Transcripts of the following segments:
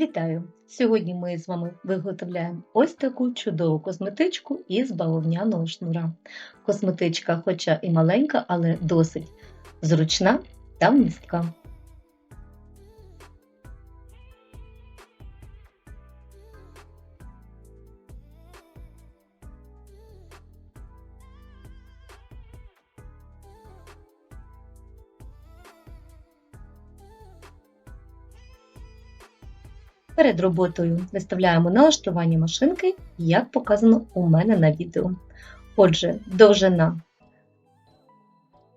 Вітаю! Сьогодні ми з вами виготовляємо ось таку чудову косметичку із бавовняного шнура. Косметичка, хоча і маленька, але досить зручна та вмістка. Перед роботою виставляємо налаштування машинки, як показано у мене на відео. Отже, довжина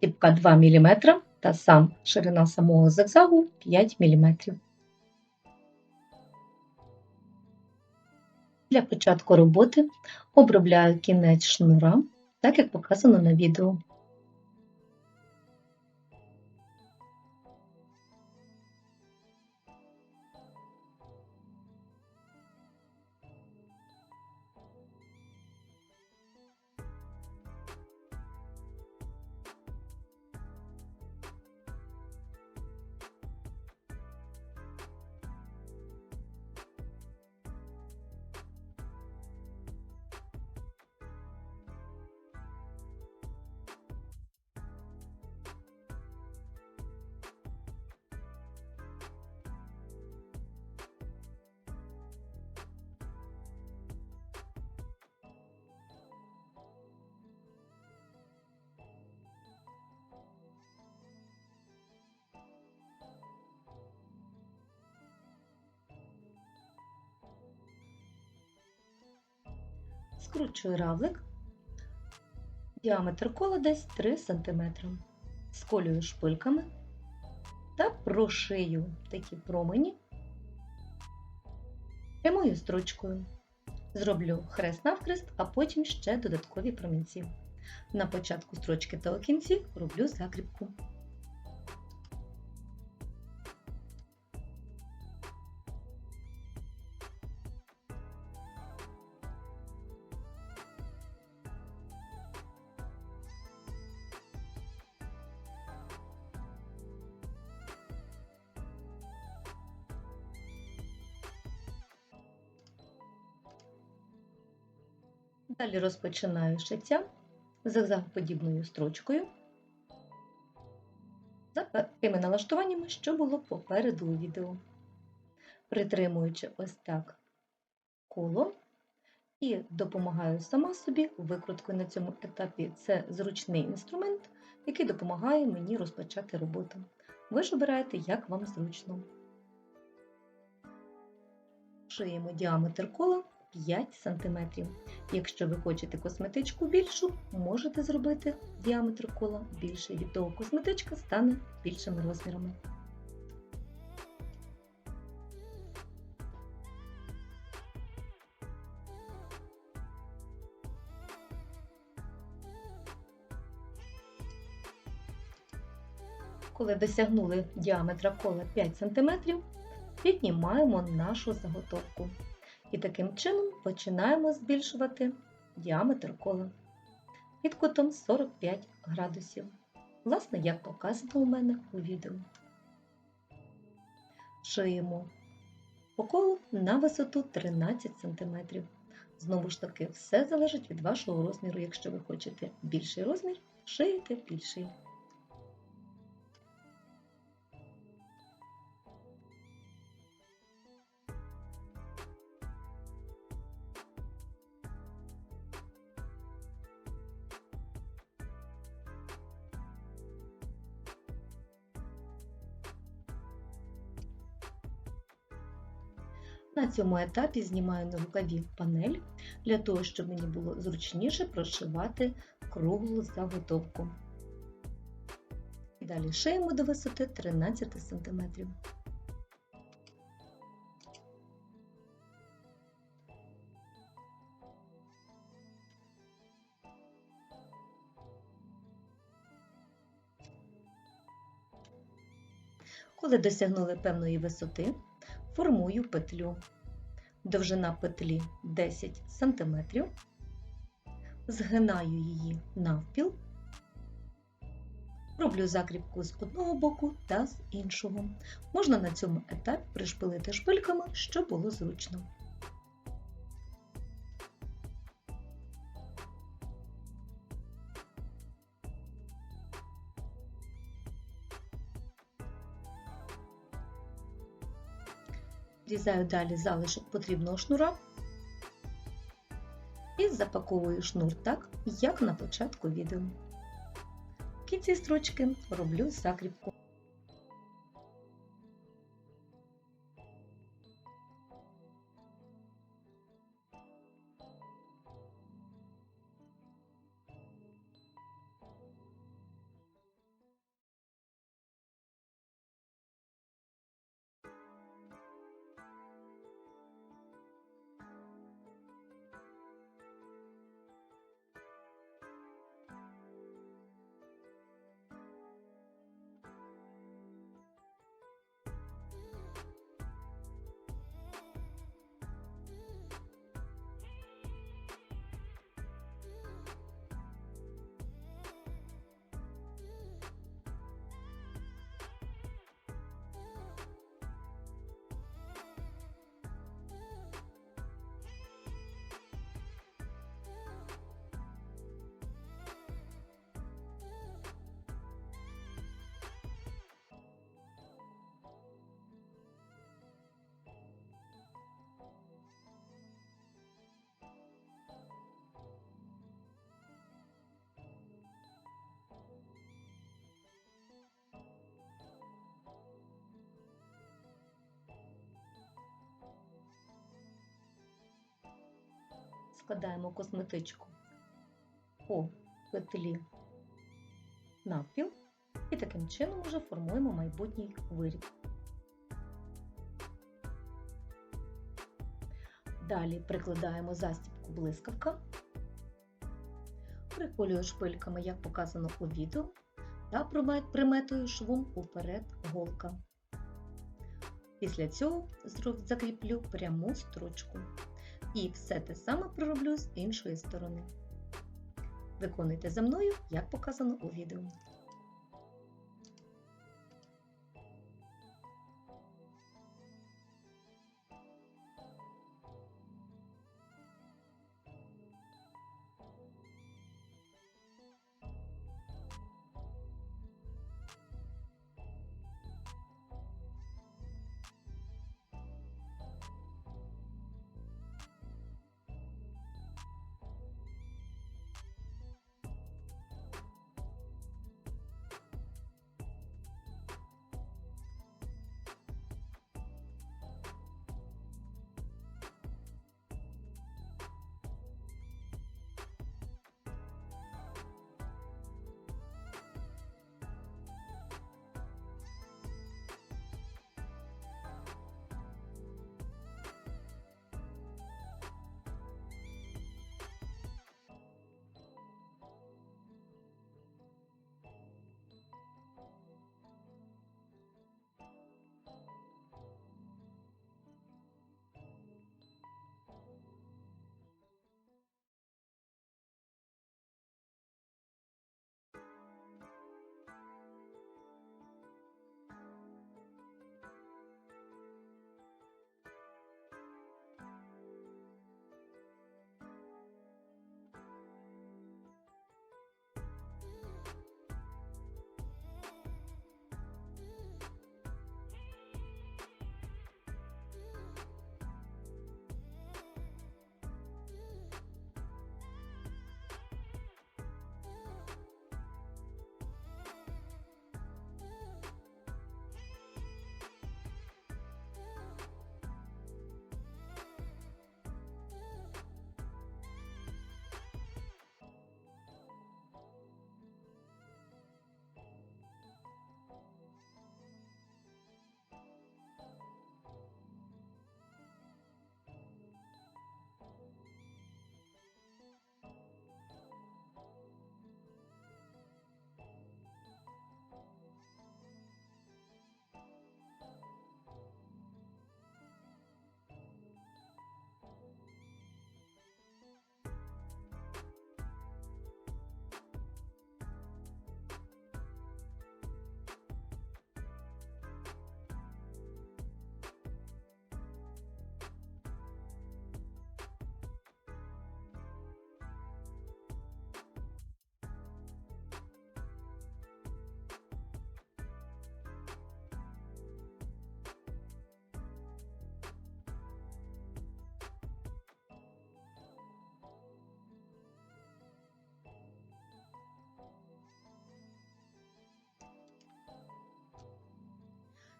тіпка 2 мм та сам ширина самого зигзагу 5 мм. Для початку роботи обробляю кінець шнура, так як показано на відео. Скручую равлик, діаметр кола десь 3 см. Сколюю шпильками та прошию такі промені прямою строчкою. Зроблю хрест навхрест, а потім ще додаткові промінці. На початку строчки та у кінці роблю закріпку. Далі розпочинаю шиття зигзагоподібною строчкою за тими налаштуваннями, що було попереду у відео. Притримуючи ось так коло і допомагаю сама собі викруткою на цьому етапі. Це зручний інструмент, який допомагає мені розпочати роботу. Ви ж обираєте, як вам зручно. Шиємо діаметр кола 5 см. Якщо ви хочете косметичку більшу, можете зробити діаметр кола більший. Від того косметичка стане більшими розмірами. Коли досягнули діаметра кола 5 см, піднімаємо нашу заготовку. І таким чином починаємо збільшувати діаметр кола під кутом 45 градусів. Власне, як показано у мене у відео. Шиємо по колу на висоту 13 см. Знову ж таки, все залежить від вашого розміру. Якщо ви хочете більший розмір, шиєте більший. На цьому етапі знімаю на рукаві панель для того, щоб мені було зручніше прошивати круглу заготовку. Далі шиємо до висоти 13 см. Коли досягнули певної висоти, формую петлю. Довжина петлі 10 см, згинаю її навпіл, Роблю закріпку з одного боку та з іншого. Можна на цьому етапі пришпилити шпильками, щоб було зручно. Різаю далі залишок потрібного шнура і запаковую шнур так, як на початку відео. В кінці строчки роблю закріпку. Складаємо косметичку по петлі навпіл і таким чином вже формуємо майбутній виріб. Далі прикладаємо застібку блискавка, приколюю шпильками, як показано у відео, та приметую швом уперед голка. Після цього закріплю пряму строчку. І все те саме пророблю з іншої сторони. Виконуйте за мною, як показано у відео.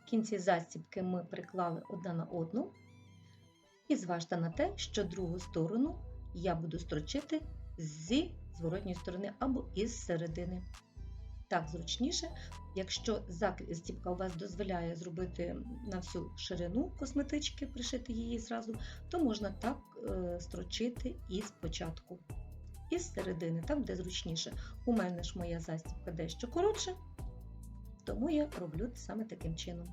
Кінці застібки ми приклали одна на одну. І зважте на те, що другу сторону я буду строчити зі зворотньої сторони або із середини. Так зручніше, якщо застібка у вас дозволяє зробити на всю ширину косметички, пришити її зразу, то можна так е, строчити і спочатку. І з середини, там, де зручніше. У мене ж моя застібка дещо коротша, тому я роблю саме таким чином.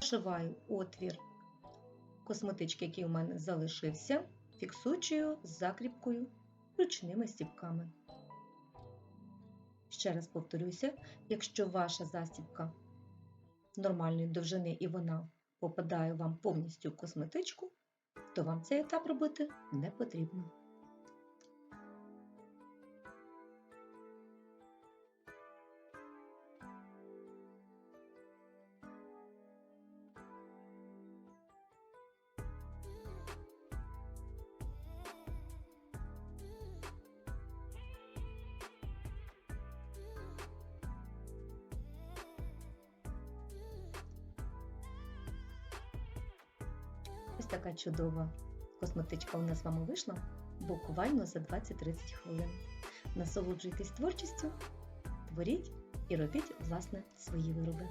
Зашиваю отвір косметички, який у мене залишився, фіксуючи з закріпкою ручними стіпками. Ще раз повторюся, якщо ваша застібка нормальної довжини і вона попадає вам повністю в косметичку, то вам цей етап робити не потрібно. Ось така чудова косметичка у нас з вами вийшла буквально за 20-30 хвилин. Насолоджуйтесь творчістю, творіть і робіть власне свої вироби.